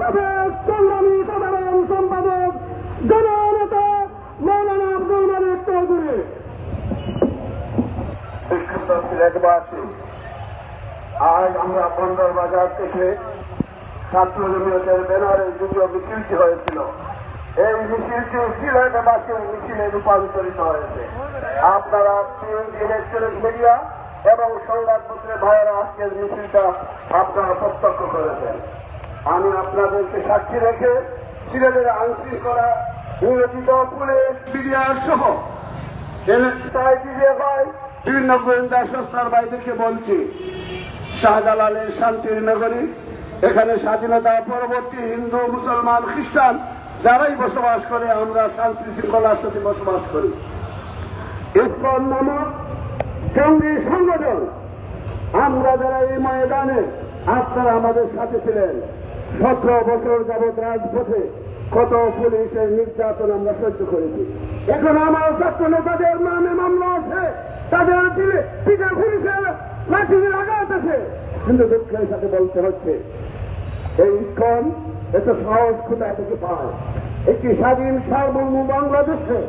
সাবেক সংগ্রামী সাধারণ সম্পাদক, জননেতা মৌলানা আব্দুল মালিক চৌধুরী। আজ আমরা বন্দর বাজার থেকে ছাত্র জমিয়তের ব্যানারে যুগীয় মিছিলটি হয়েছিল। এই মিছিলটি সিলেটবাসীর মিছিলে রূপান্তরিত হয়েছে। আপনারা ইলেকট্রনিক মিডিয়া এবং সংবাদপত্রের ভাইয়েরা আজকের মিছিলটা আপনারা প্রত্যক্ষ করেছেন। আমি আপনাদেরকে সাক্ষী রেখে সিলেটের আইনশৃঙ্খলা করা নিয়োজিত পুলিশ মিডিয়া সহ বিভিন্ন গোয়েন্দা সংস্থার বাইদেরকে বলছি, শাহজালালের শান্তির নগরী এখানে স্বাধীনতা পরবর্তী হিন্দু, মুসলমান, খ্রিস্টান, যারাই বসবাস করে, আমরা শান্তি শৃঙ্খলার সাথে বসবাস করি। ইসকন নামক জঙ্গি সংগঠন। আমরা যারা এই ময়দানে, আপনারা আমাদের সাথে ছিলেন। সতেরো বছর যাবৎ রাজপথে কত পুলিশের নির্যাতন আমরা সহ্য করেছি। এখন আমার ছাত্র নেতাদের নামে মামলা আছে, তাদের দিলে পুলিশের লাঠি আঘাত আছে। কিন্তু দুঃখের সাথে বলতে হচ্ছে, এই ইস্কন এত সাহস কোথায় থেকে পায়? একটি স্বাধীন, সার্বভৌম বাংলাদেশে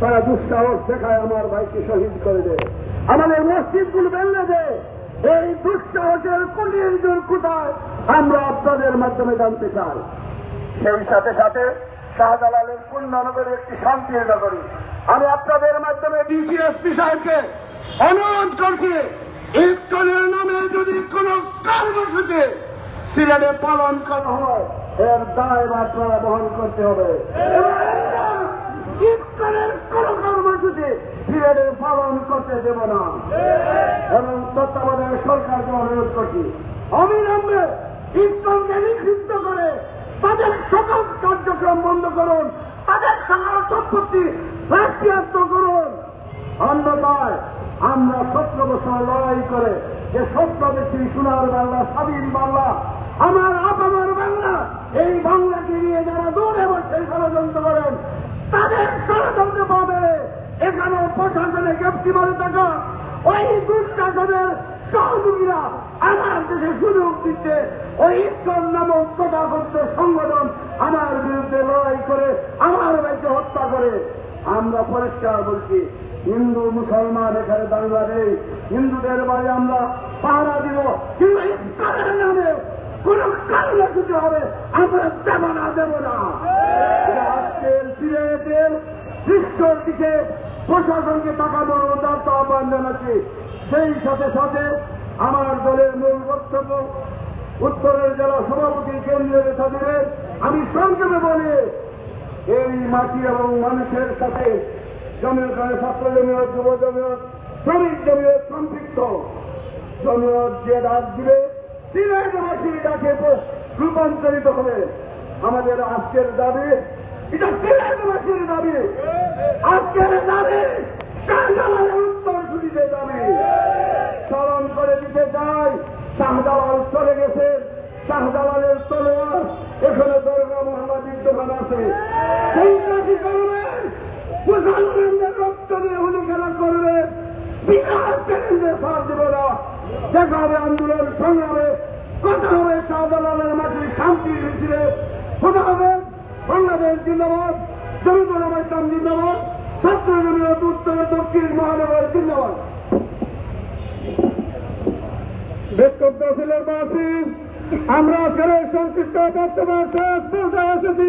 তারা দুঃসাহস দেখায় আমার ভাইকে শহীদ করে দেয়। আমাদের মসজিদগুলো ভেঙে দেয়। এই দুঃসাহসের দূর কোথায়? আমরা আপনাদের মাধ্যমে জানতে চাই। সেই সাথে সাথে শাহজালালের পূর্ণনগরী একটি শান্তির নগরী। আমি আপনাদের মাধ্যমে ডিসিএসপি সাহেবকে অনুরোধ করছি ইস্কনের নামে যদি কোন কর্মসূচি সিলেটে পালন করা হয় এর দায় আপনারা বহন করতে হবে। ইস্কনের কোন কর্মসূচি সিলেটে পালন করতে দেব না। এবং তত্ত্বাবধায়ক সরকারকে অনুরোধ করছি। অবিলম্বে ইস্কনকে নিষিদ্ধ করে তাদের সকল কার্যক্রম বন্ধ করুন, তাদের সকল সম্পত্তি রাষ্ট্রীয়ত্ব করুন। অন্যথায় আমরা সতেরো বছর লড়াই করে যে স্বপ্ন দেখছি সোনার বাংলা, স্বাধীন বাংলা, আমার আপামার বাংলা, এই বাংলাকে নিয়ে যারা দৌড়ে বসে ষড়যন্ত্র করেন, তাদের ষড়যন্ত্র পাবে এখানে প্রশাসনে গ্রেপ্তি মারে থাকা ওই দুঃশাসনের সহযোগীরা আমার দেশে সুযোগ দিচ্ছে। ওই ইস্কন নামক তথাকথিত সংগঠন আমার বিরুদ্ধে লড়াই করে আমার ভাইকে হত্যা করে। আমরা পরিষ্কার বলছি হিন্দু মুসলমান এখানে বাংলা নেই হিন্দুদের বাড়ি আমরা পাহারা দিব। কিন্তু ইস্কনের নামে কোন কর্মসূচি হবে আমরা দেব না দেব না। এটা আজকের সিলেটের দৃশ্যর দিকে প্রশাসনকে তাকানোর উদার্ত আহ্বান জানাচ্ছি। সেই সাথে সাথে আমার দলের মূল বক্তব্য, উত্তরের জেলা সভাপতি কেন্দ্রীয় নেতা দেবেন আমি সংক্ষেপে বলি, এই মাটি এবং মানুষের সাথে জমির কারণে ছাত্র জমিয়ত, যুব জমিয়ত, শ্রমিক জমিয়ত সম্পৃক্ত। জমিয়ত যে ডাক দিবে সিলেটবাসীর ডাকে রূপান্তরিত হবে। আমাদের আজকের দাবি এটা সিলেটবাসীর দাবি আজকের দাবি শাহজালালের উত্তর শুনিতে দাবি স্মরণ করে দিতে চাই, শাহজালাল চলে গেছে। শাহজালালের তলোয়ার এখানে দরগা মহল্লা বিদ্যমান আছে। সন্ত্রাসী করবেন মুসলমানদের রক্ত দিয়ে হুলি খেলা করবে। বিকাশ চ্যালেঞ্জে আন্দোলন সংগ্রামে। কথা হবে শাহজালালের মাটির শান্তির মিছিলে। কথা হবে বাংলাদেশ জিন্দাবাদ জমিপুর ইসলাম জিন্দাবাদ, ছাত্র উত্তর, দক্ষিণ মহানগর জিন্দাবাদ। বিক্ষোভ তহসিলের বাসী, আমরা আজকের সংশ্লিষ্ট পর্যায়ে এসেছি।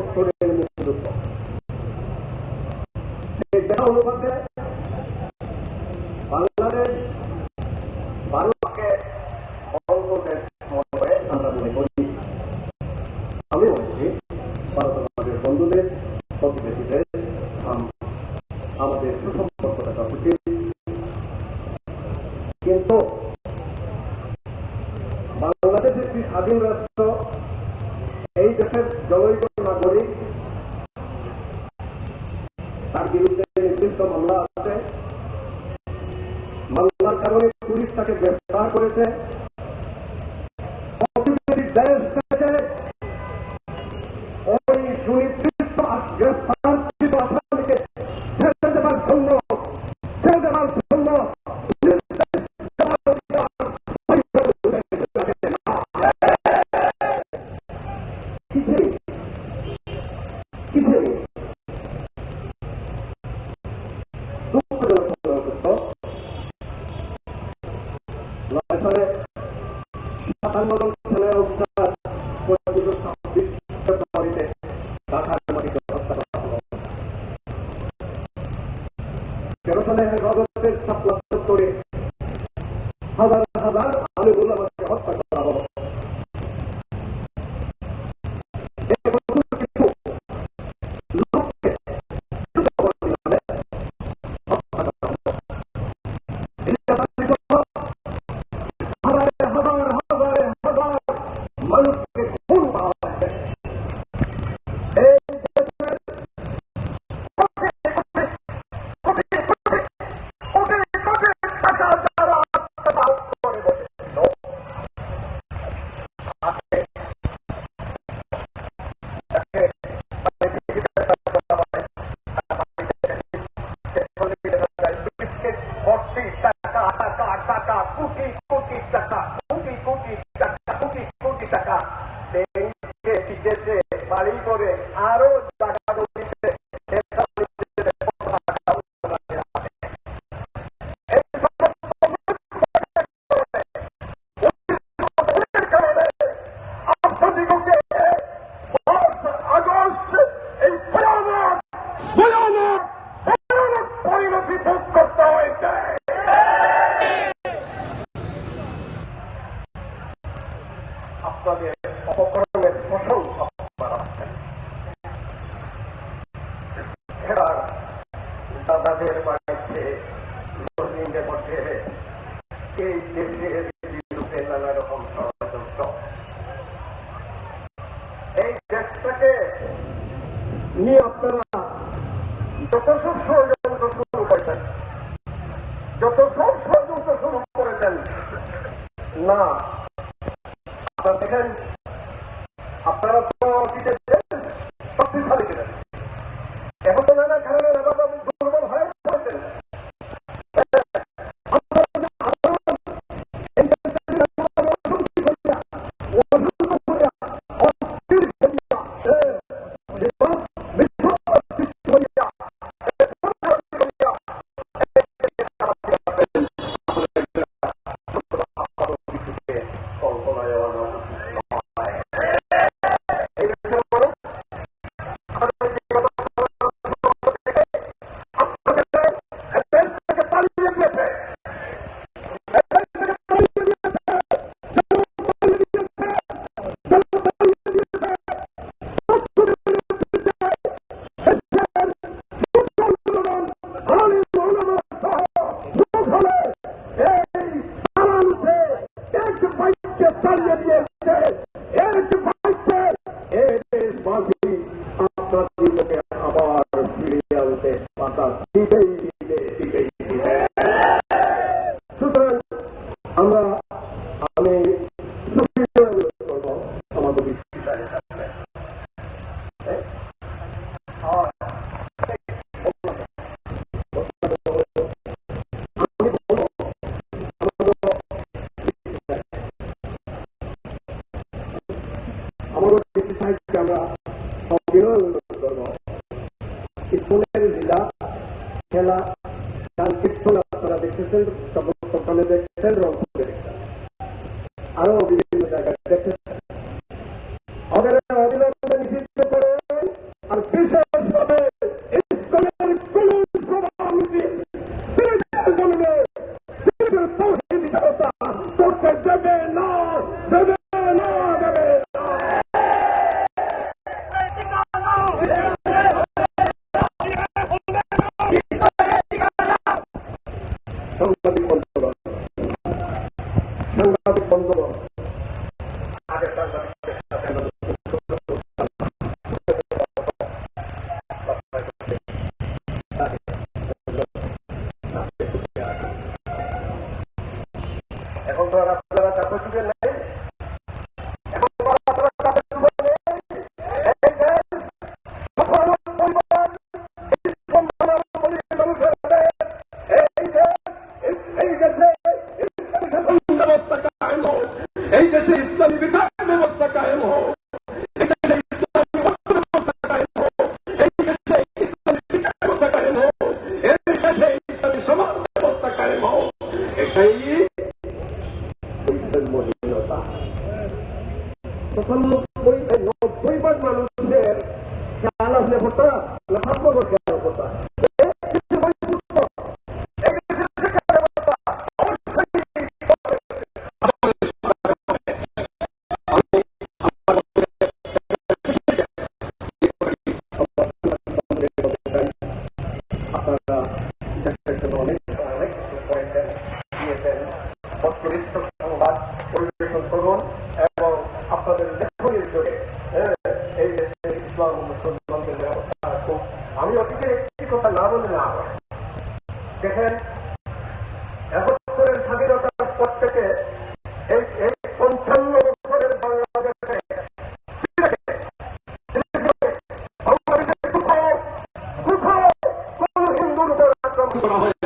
মামলা আছে। মামলার কারণে পুলিশ তাকে গ্রেফতার করেছে। হাজার নিয়ে আপনারা যত সব ষড়যন্ত্র শুরু করেছেন যত সব ষড়যন্ত্র শুরু করেছেন না করতো না আত্মগত খেয়াল করতো? আপনারা অনেক অনেক পয়েন্ট দিয়েছেন অতিরিক্ত করা হয়